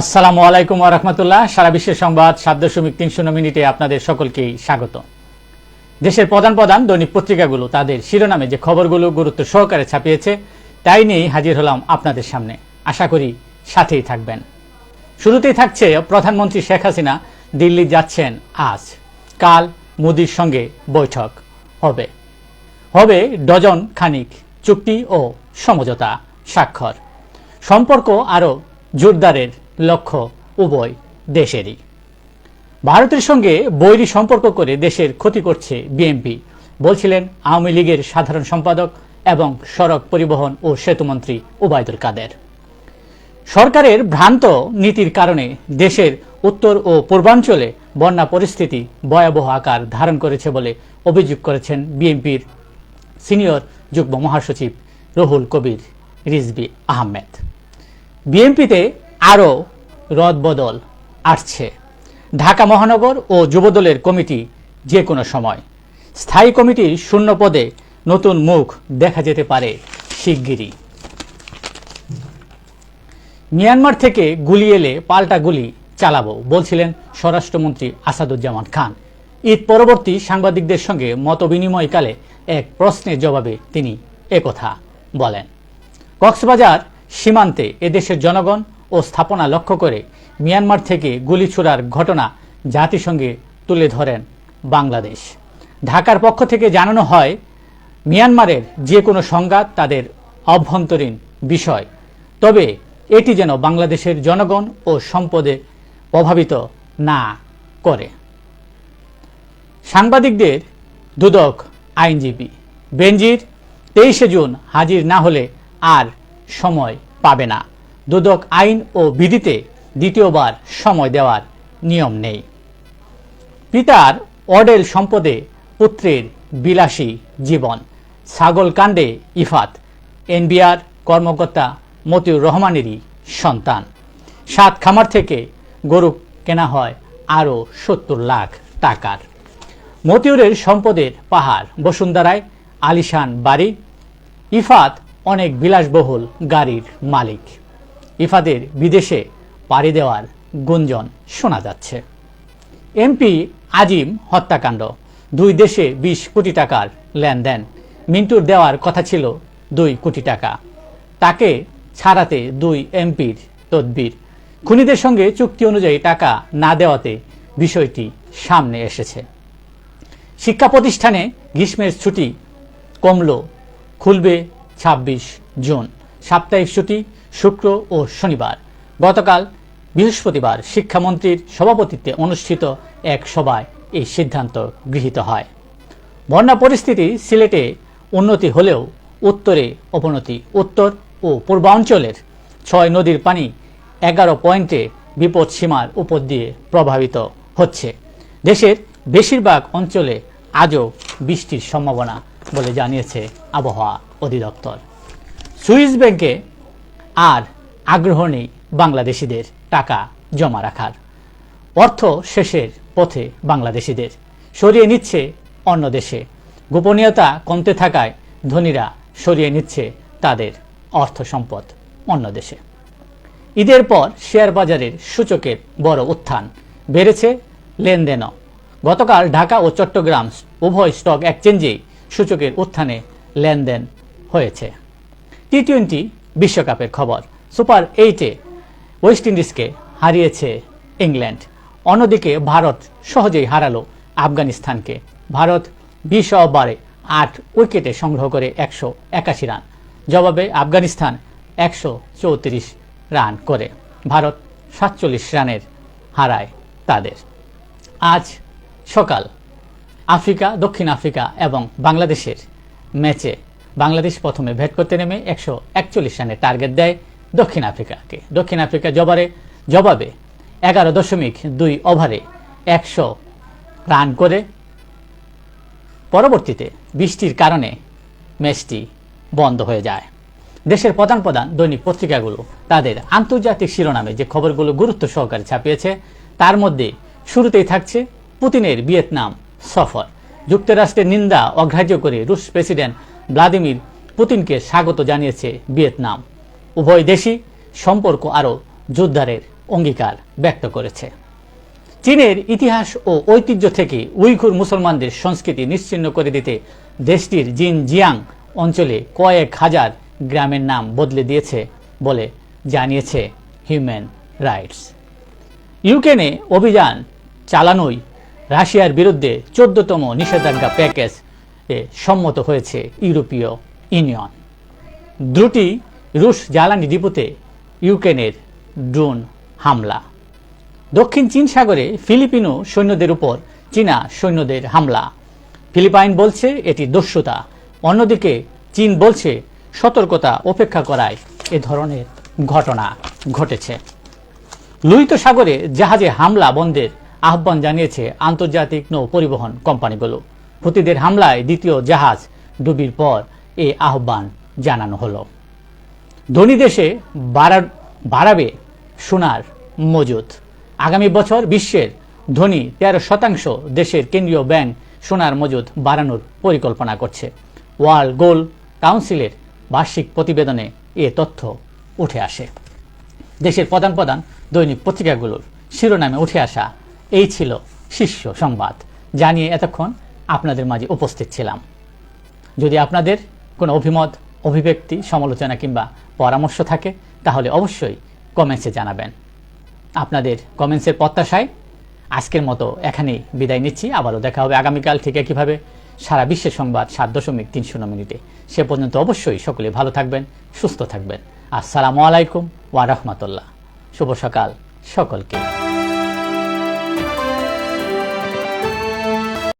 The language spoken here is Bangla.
আসসালামু আলাইকুম রহমতুল্লাহ। সারা বিশ্বের সংবাদ সাত দশমিক তিন শূন্য মিনিটে আপনাদের সকলকেই স্বাগত। দেশের প্রধান প্রধান দৈনিক পত্রিকাগুলো তাদের শিরোনামে যে খবরগুলো গুরুত্ব সহকারে ছাপিয়েছে, তাই নিয়েই হাজির হলাম আপনাদের সামনে। আশা করি সাথেই থাকবেন। শুরুতেই থাকছে প্রধানমন্ত্রী শেখ হাসিনা দিল্লি যাচ্ছেন আজ। কাল মোদির সঙ্গে বৈঠক হবে। হবে ডজন খানিক চুক্তি ও সমঝোতা স্বাক্ষর। সম্পর্ক আরও জোরদারের লক্ষ্য উভয় দেশেরই। ভারতের সঙ্গে বৈরী সম্পর্ক করে দেশের ক্ষতি করছে বিএনপি, বলছিলেন আওয়ামী লীগের সাধারণ সম্পাদক এবং সড়ক পরিবহন ও সেতুমন্ত্রী ওবায়দুল কাদের। সরকারের ভ্রান্ত নীতির কারণে দেশের উত্তর ও পূর্বাঞ্চলে বন্যা পরিস্থিতি ভয়াবহ আকার ধারণ করেছে বলে অভিযোগ করেছেন বিএনপির সিনিয়র যুগ্ম মহাসচিব রহুল কবির রিজবি আহমেদ। বিএনপিতে আরও রদবদল আসছে। ঢাকা মহানগর ও যুবদলের কমিটি যে কোনো সময়। স্থায়ী কমিটির শূন্য পদে নতুন মুখ দেখা যেতে পারে শিগগিরই। মিয়ানমার থেকে গুলি এলে পাল্টা গুলি চালাবো, বলছিলেন স্বরাষ্ট্রমন্ত্রী আসাদুজ্জামান খান। ঈদ পরবর্তী সাংবাদিকদের সঙ্গে মতবিনিময়কালে এক প্রশ্নের জবাবে তিনি একথা বলেন। কক্সবাজার সীমান্তে এদেশের জনগণ ও স্থাপনা লক্ষ্য করে মিয়ানমার থেকে গুলি ছোড়ার ঘটনা জাতিসংঘে তুলে ধরেন বাংলাদেশ। ঢাকার পক্ষ থেকে জানানো হয়, মিয়ানমারের যে কোনো সংঘাত তাদের অভ্যন্তরীণ বিষয়। তবে এটি যেন বাংলাদেশের জনগণ ও সম্পদে প্রভাবিত না করে। সাংবাদিকদের দুদক আইনজীবী বেনজির তেইশে জুন হাজির না হলে আর সময় পাবে না। দুদক আইন ও বিধিতে দ্বিতীয়বার সময় দেওয়ার নিয়ম নেই। পিতার অডেল সম্পদে পুত্রের বিলাসী জীবন। ছাগল কাণ্ডে ইফাত, এনবিআর কর্মকর্তা মতিউর রহমানেরই সন্তান। সাত খামার থেকে গরু কেনা হয় আরও সত্তর লাখ টাকার। মতিউরের সম্পদের পাহাড় বসুন্ধরায় আলিশান বাড়ি। ইফাত অনেক বিলাসবহুল গাড়ির মালিক। ইফাদের বিদেশে পাড়ি দেওয়ার গুঞ্জন শোনা যাচ্ছে। এমপি আজিম হত্যাকাণ্ড, দুই দেশে বিশ কোটি টাকার লেনদেন। মিন্টুর দেওয়ার কথা ছিল দুই কোটি টাকা। তাকে ছাড়াতে দুই এমপির তদবির। খুনিদের সঙ্গে চুক্তি অনুযায়ী টাকা না দেওয়াতে বিষয়টি সামনে এসেছে। শিক্ষা প্রতিষ্ঠানে গ্রীষ্মের ছুটি কমল, খুলবে ২৬ জুন। সাপ্তাহিক ছুটি শুক্র ও শনিবার। গতকাল বৃহস্পতিবার শিক্ষামন্ত্রীর সভাপতিত্বে অনুষ্ঠিত এক সভায় এই সিদ্ধান্ত গৃহীত হয়। বন্যা পরিস্থিতি সিলেটে উন্নতি হলেও উত্তরে অবনতি, উত্তর ও পূর্বাঞ্চলের ছয় নদীর পানি এগারো পয়েন্টে বিপদ সীমার উপর দিয়ে প্রভাবিত হচ্ছে। দেশের বেশিরভাগ অঞ্চলে আজও বৃষ্টির সম্ভাবনা বলে জানিয়েছে আবহাওয়া অধিদপ্তর। সুইস ব্যাংকে আর আগ্রহ নেই বাংলাদেশিদের টাকা জমা রাখার। অর্থ শেষের পথে বাংলাদেশিদের। সরিয়ে নিচ্ছে অন্য দেশে। গোপনীয়তা কমতে থাকায় ধনীরা সরিয়ে নিচ্ছে তাদের অর্থ সম্পদ অন্য দেশে। ঈদের পর শেয়ার বাজারের সূচকের বড় উত্থান। বেড়েছে লেনদেনও। গতকাল ঢাকা ও চট্টগ্রাম উভয় স্টক এক্সচেঞ্জেই সূচকের উত্থানে লেনদেন হয়েছে। টি টোয়েন্টি বিশ্বকাপের খবর। সুপার এইটে ওয়েস্ট ইন্ডিজকে হারিয়েছে ইংল্যান্ড। অন্যদিকে ভারত সহজেই হারালো আফগানিস্তানকে। ভারত বিশ ওভারে আট উইকেটে সংগ্রহ করে একশো একাশি রান। জবাবে আফগানিস্তান একশো চৌত্রিশ রান করে। ভারত সাতচল্লিশ রানের হারায় তাদের। আজ সকাল আফ্রিকা, দক্ষিণ আফ্রিকা এবং বাংলাদেশের ম্যাচে বাংলাদেশ প্রথমে ব্যাট করতে নেমে একশো একচল্লিশ রানের টার্গেট দেয় দক্ষিণ আফ্রিকাকে। দক্ষিণ আফ্রিকা জবারে, জবাবে এগারো দশমিক দুই ওভারে একশো রান করে। পরবর্তীতে বৃষ্টির কারণে ম্যাচটি বন্ধ হয়ে যায়। দেশের প্রধান প্রধান দৈনিক পত্রিকাগুলো তাদের আন্তর্জাতিক শিরোনামে যে খবরগুলো গুরুত্ব সহকারে ছাপিয়েছে, তার মধ্যে শুরুতেই থাকছে পুতিনের ভিয়েতনাম সফর। যুক্তরাষ্ট্রের নিন্দা অগ্রাহ্য করে রুশ প্রেসিডেন্ট ভ্লাদিমির পুতিনকে স্বাগত জানিয়েছে ভিয়েতনাম। উভয় দেশই সম্পর্ক আরও জোরদারের অঙ্গীকার ব্যক্ত করেছে। চীনের ইতিহাস ও ঐতিহ্য থেকে উইঘুর মুসলমানদের সংস্কৃতি নিশ্চিহ্ন করে দিতে দেশটির জিন জিয়াং অঞ্চলে কয়েক হাজার গ্রামের নাম বদলে দিয়েছে বলে জানিয়েছে হিউম্যান রাইটস। ইউক্রেনে অভিযান চালানোই রাশিয়ার বিরুদ্ধে চোদ্দতম নিষেধাজ্ঞা প্যাকেজ সম্মত হয়েছে ইউরোপীয় ইউনিয়ন। দ্রুটি রুশ জ্বালানি ডিপুতে ইউক্রেনের ড্রোন হামলা। দক্ষিণ চীন সাগরে ফিলিপিনো সৈন্যদের উপর চীনা সৈন্যদের হামলা। ফিলিপাইন বলছে এটি দস্যুতা, অন্যদিকে চীন বলছে সতর্কতা উপেক্ষা করায় এ ধরনের ঘটনা ঘটেছে। লোহিত সাগরে জাহাজে হামলা বন্ধের আহ্বান জানিয়েছে আন্তর্জাতিক নৌ পরিবহন কোম্পানিগুলো। হুতিদের হামলায় দ্বিতীয় জাহাজ ডুবির পর এ আহ্বান জানানো হলো। ধনী দেশে বাড়া- বাড়াবে সোনার মজুত। আগামী বছর বিশ্বের ধনী তেরো শতাংশ দেশের কেন্দ্রীয় ব্যাংক সোনার মজুত বাড়ানোর পরিকল্পনা করছে। ওয়ার্ল্ড গোল্ড কাউন্সিলের বার্ষিক প্রতিবেদনে এ তথ্য উঠে আসে। দেশের প্রধান প্রধান দৈনিক পত্রিকাগুলোর শিরোনামে উঠে আসা এই ছিল শীর্ষ সংবাদ। জানিয়ে এতক্ষণ আপনাদের মাঝে উপস্থিত ছিলাম। যদি আপনাদের কোনো অভিমত, অভিব্যক্তি, সমালোচনা কিংবা পরামর্শ থাকে, তাহলে অবশ্যই কমেন্টসে জানাবেন। আপনাদের কমেন্টসের প্রত্যাশায় আজকের মতো এখানেই বিদায় নিচ্ছি। আবারও দেখা হবে আগামীকাল ঠিক একইভাবে সারা বিশ্বের সংবাদ সাত দশমিক তিন শূন্য মিনিটে। সে পর্যন্ত অবশ্যই সকলে ভালো থাকবেন, সুস্থ থাকবেন। আসসালামু আলাইকুম ওয়া রাহমাতুল্লাহ। শুভ সকাল সকলকে।